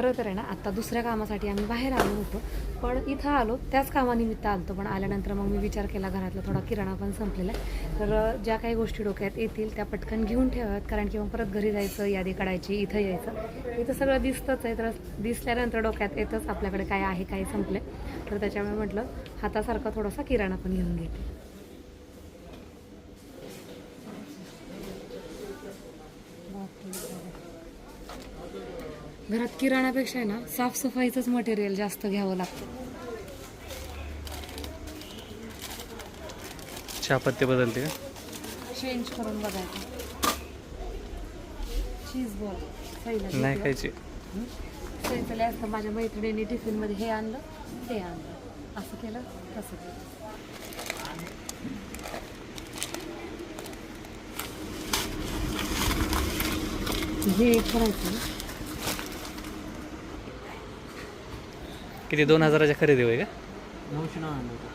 खरं तर आहे ना आत्ता दुसऱ्या कामासाठी आम्ही बाहेर आलो होतो पण इथं आलो त्याच कामानिमित्त आलतो. पण आल्यानंतर मग मी विचार केला घरातला थोडा किराणा पण संपलेला आहे. तर ज्या काही गोष्टी डोक्यात येतील त्या पटकन घेऊन ठेवाव्यात. कारण की मग परत घरी जायचं यादी काढायची इथं यायचं. इथं सगळं दिसतंच आहे तर दिसल्यानंतर डोक्यात येतच आपल्याकडे काय आहे काय संपलं तर त्याच्यामुळे म्हटलं हातासारखा थोडासा किराणा पण घेऊन घेते. घरात किराणापेक्षा आहे ना साफसफाईचंच मटेरियल जास्त घ्यावं लागतं. चहापत्ती बदलते का? चेंज करून बघायचं. चीज बॉल नाही खायची. सैतले असतं माझ्या मैत्रिणीने टिफिनमध्ये हे आणलं ते आणलं. असं केलं तसं केलं. हे करायचं ना. किती दोन हजाराच्या खरेदी होय का?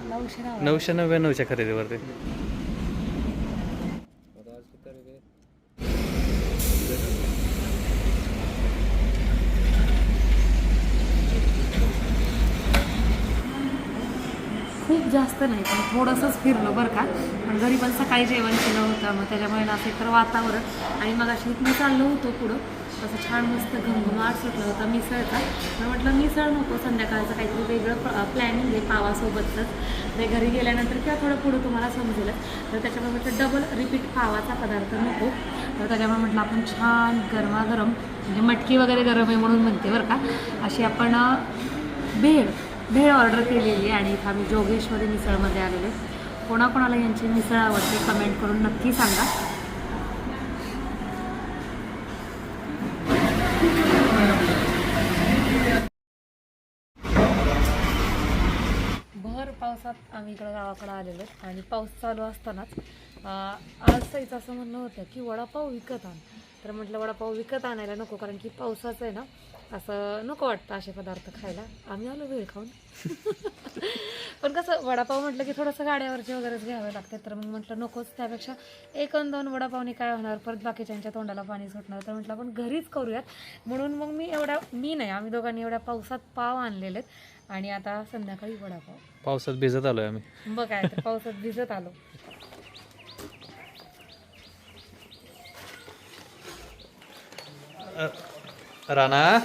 नऊशे नऊशे नव्याण्णवच्या खरेदीवरती खूप जास्त नाही पण थोडंसंच फिरलो बरं का. पण घरी पण सकाळी जेवण केलं होतं मग त्याच्यामुळे ना असं तर वातावरण. आणि मग अशी मी चाललो होतो पुढं. असं छान मस्त घमघमाट सुटलं होतं मिसळचा. तर म्हटलं मिसळ नको संध्याकाळचं काहीतरी वेगळं प्लॅनिंग आहे पावासोबतच. ते घरी गेल्यानंतर किंवा थोडं पुढं तुम्हाला समजेलच तर त्याच्यामुळे म्हटलं डबल रिपीट पावाचा पदार्थ नको. तर त्याच्यामुळे म्हटलं आपण छान गरमागरम म्हणजे मटकी वगैरे गरम आहे म्हणून म्हणते बरं का अशी आपण भेळ भेळ ऑर्डर केलेली आहे. आणि इथं आम्ही जोगेश्वरी मिसळमध्ये आलेलो आहे. कोणाकोणाला यांची मिसळ आवडते कमेंट करून नक्की सांगा. पावसात आम्ही इकडं गावाकडं आलेलो आहे आणि पाऊस चालू असतानाच आज सईच असं म्हणणं होतं की वडापाव विकत आण. तर म्हटलं वडापाव विकत आणायला नको कारण की पावसाचं आहे ना असं नको वाटतं असे पदार्थ खायला. आम्ही आलो वेळ खाऊन. पण कसं वडापाव म्हटलं की थोडंसं गाड्यावरचे वगैरेच घ्यावे लागते. तर मग म्हटलं नकोच त्यापेक्षा एक अन दोन वडापावने काय होणार? परत बाकीच्यांच्या तोंडाला पाणी सुटणार. तर म्हटलं आपण घरीच करूयात. म्हणून मग मी एवढ्या मी नाही आम्ही दोघांनी एवढ्या पावसात पाव आणलेले आहेत आणि आता संध्याकाळी वडापाव. पावसात भिजत आलोय आम्ही. बघ काय तर पावसात भिजत आलो. राणा.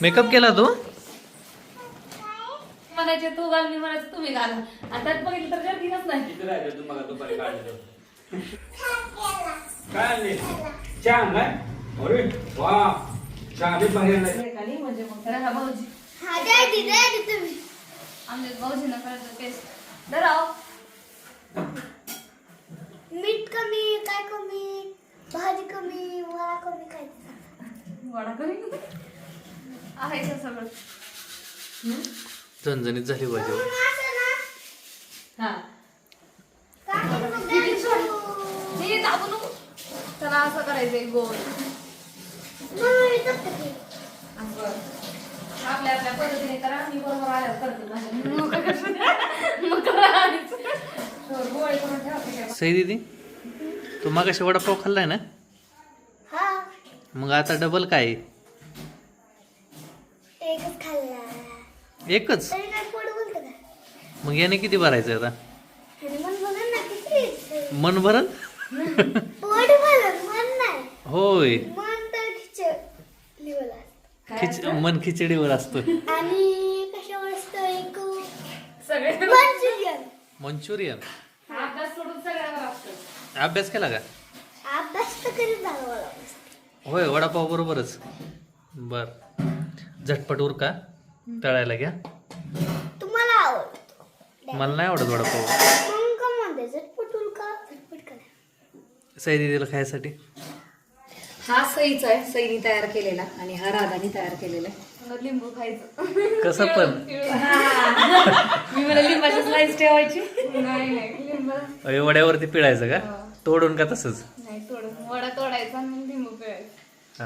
मेकअप केला तू? म्हणायचे तू घाल मी म्हणायचं तुम्ही घाला. आता बघितलं तर गर्दीच नाही. काय आणले? चहा आणलाय अरे वा चहा बी बाहेर नाही. खाली म्हणजे मग हा भाऊजी. हा द्या ती द्या ती तुम्ही. आमच्या भाऊजींना करायचं पेस्ट धराव. मीठ कमी काय कमी? भाजी कमी वडा कमी काय. वडा कमी? आहे का सगळं? झणझणीत झाली मग मग त्याला असं करायचंय गोल. मग. आपल्या आपल्या पद्धतीने करा मी बरोबर आल्यावर करते. मग? मग गोळे करून ठेवते काय सई दीदी तू मागाशी वडापाव खाल्लाय ना? हा. मग आता डबल काय? आहे? एकच खाल्ला एकच? का? मग याने किती भरायचं आता? मन भरल होय. खिच मन खिचडीवर असतोय. आणि कशावर असतं मंचुरियन. मंचुरियन? अभ्यास सोडून सगळ्यावर असतं अभ्यास केला का? होय वडापाव बरोबरच. बर. झटपट उरका. तळायला घ्या. तुम्हाला आवडतो. मला नाही आवडत वडापाव मग का म्हणते झटपट उलका झटपट करा. सई दीदीला खायसाठी. हा सईचा आहे. सईनी तयार केलेला आणि हा राधानी तयार केलेला आहे. लिंबू खायचं. कसं पण? मी मला लिंबाची स्लाइस ठेवायची. नाही नाही. लिंब. अय, वड्यावरती पिळायचं का? तोडून का तसंच? नाही तोडून. वडा तोडायचा आणि लिंबू पिळायचं.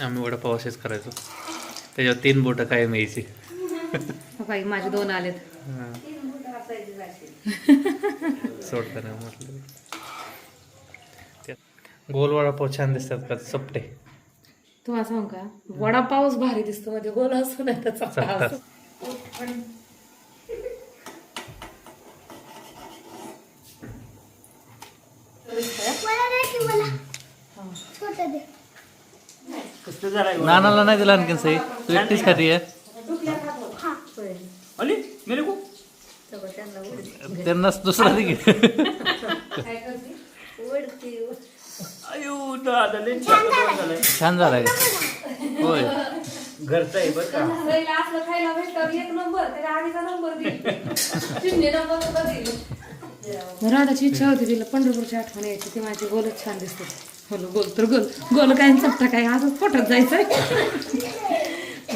आम्ही वडापाव असेच करायचो. त्याच्यावर तीन बोटं काय यायची. बाई माझे दोन आलेत. सोडताना म्हटलं. ते- गोल वडापाव छान दिसतात का? चपटे तुम्हाला सांगू का? वडापावच भारी दिसतो मध्ये गोल असतो नाही तर चपटा चपटा. असतो दे की मला छोट दे कसलं जरा नानाला नाही दिला आणखीन सही तू एकटीच खाती आहे हा? अली मेरे को? त्यांनाच दुसरा दे छान झालाय. होय. घरचं आहे बरं का? राधाची इच्छा होती तिला पंढरपूरची आठवण यायची ती माझी गोलच छान दिसते. गोल गोल तर गोल गोल काय चपटा काय? असंच पोटात जायचंय.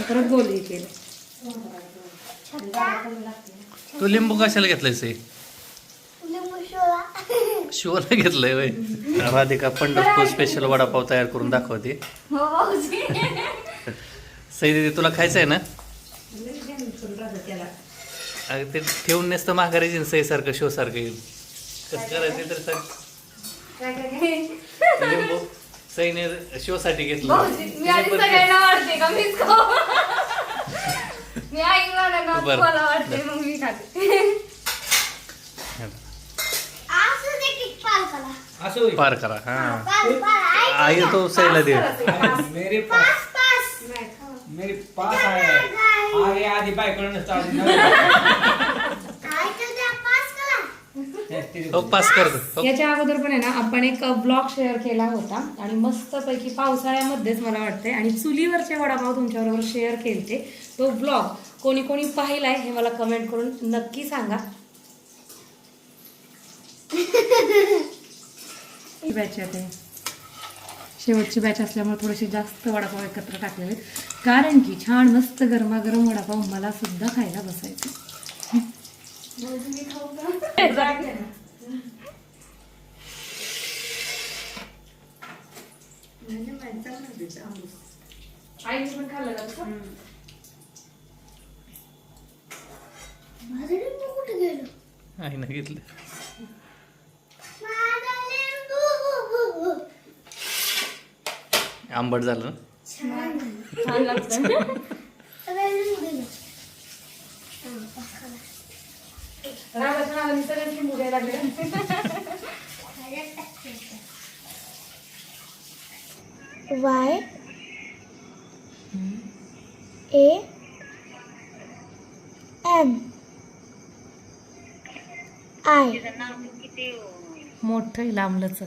परत गोल हे केलं. तू लिंबू कशाला घेतलाय सई लिंबू शोला शिवला घेतलंय होय. राधिका पंढरपूर स्पेशल वडापाव तयार करून दाखवते. हो भाऊजी सई दीदी तुला खायचं आहे ना? अगं ते ठेवून नसतं माघारी सई सारखं शिव सारखं येईल कसं करायचं तर सांग. लिंबू सईने शिवसाठी घेतलं. मी आधी सगळ्यांना वाटते का? मीच खाऊ. मी ऐकला ना बरं. मला वाटते मग मी खाते. असू दे की पाल करा. असं होईल पार करा हा. पाल पाल ऐक आई तो सईला दे मेरे पास पास पास. मेरे पास आहे. आगे आधी बायकडून पास हो पास कर दे. हो. याच्या अगोदर पण आहे ना आपण एक ब्लॉग शेअर केला होता आणि मस्तपैकी पावसाळ्यामध्येच मला वाटते आणि चुलीवरचे वडापाव तुमच्याबरोबर शेअर केलते. तो ब्लॉग कोणी कोणी पाहिलाय हे मला कमेंट करून नक्की सांगा. आहे. शेवटची बॅच असल्यामुळे थोडेसे जास्त वडापाव एकत्र टाकलेले. कारण की छान मस्त गरमागरम वडापाव मला सुद्धा खायला बसायचे. गेलं आईनं घेतलं माझा लिंबू आंबट झालं ना छान झालं. छान लागतं सगळं लिंबू गेलं रागाच्या नावाने सगळे लिंबू घ्यायला लागले वाय ए एम आय. मोठं लांबलंच